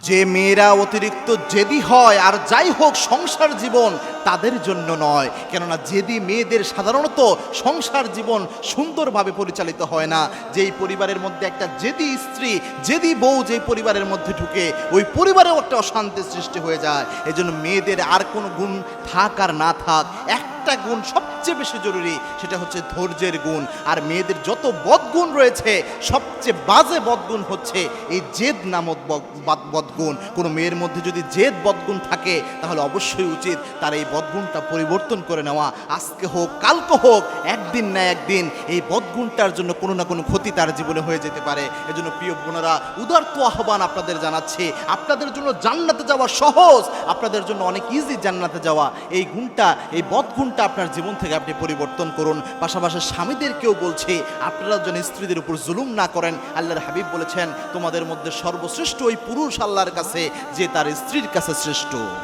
যে মেয়েরা অতিরিক্ত জেদি হয় আর যাই হোক সংসার জীবন তাদের জন্য নয়। কেননা জেদি মেয়েদের সাধারণত সংসার জীবন সুন্দরভাবে পরিচালিত হয় না। যেই পরিবারের মধ্যে একটা জেদি স্ত্রী, জেদি বউ যেই পরিবারের মধ্যে ঢুকে, ওই পরিবারেও একটা অশান্তির সৃষ্টি হয়ে যায়। এজন্য মেয়েদের আর কোনো গুণ থাক আর না থাক, একটা গুণ সবচেয়ে বেশি জরুরি সেটা হচ্ছে ধৈর্যের গুণ। আর মেয়েদের যত বদগুণ রয়েছে, সবচেয়ে বাজে বদগুণ হচ্ছে এই জেদ নামক বদগুণ। কোনো মেয়ের মধ্যে যদি জেদ বদগুণ থাকে, তাহলে অবশ্যই উচিত তার এই বদগুণটা পরিবর্তন করে নেওয়া। আজকে হোক, কালকে হোক, একদিন না একদিন এই বদগুণটার জন্য কোনো না কোনো ক্ষতি তার জীবনে হয়ে যেতে পারে। এজন্য প্রিয় বোনেরা, উদার্ত আহ্বান আপনাদের জানাচ্ছি। আপনাদের জন্য জান্নাতে যাওয়া সহজ, আপনাদের জন্য অনেক ইজি জান্নাতে যাওয়া। এই গুণটা, এই বদগুণটা আপনার জীবন থেকে আপনি পরিবর্তন করুন। পাশাপাশি স্বামীদেরকেও বলছে, আপনারা যেন স্ত্রীদের উপর জুলুম না করেন। আল্লাহর হাবিব বলেছেন, তোমাদের মধ্যে সর্বশ্রেষ্ঠ ওই পুরুষ আল্লাহর কাছে, যে তার স্ত্রীর কাছে শ্রেষ্ঠ।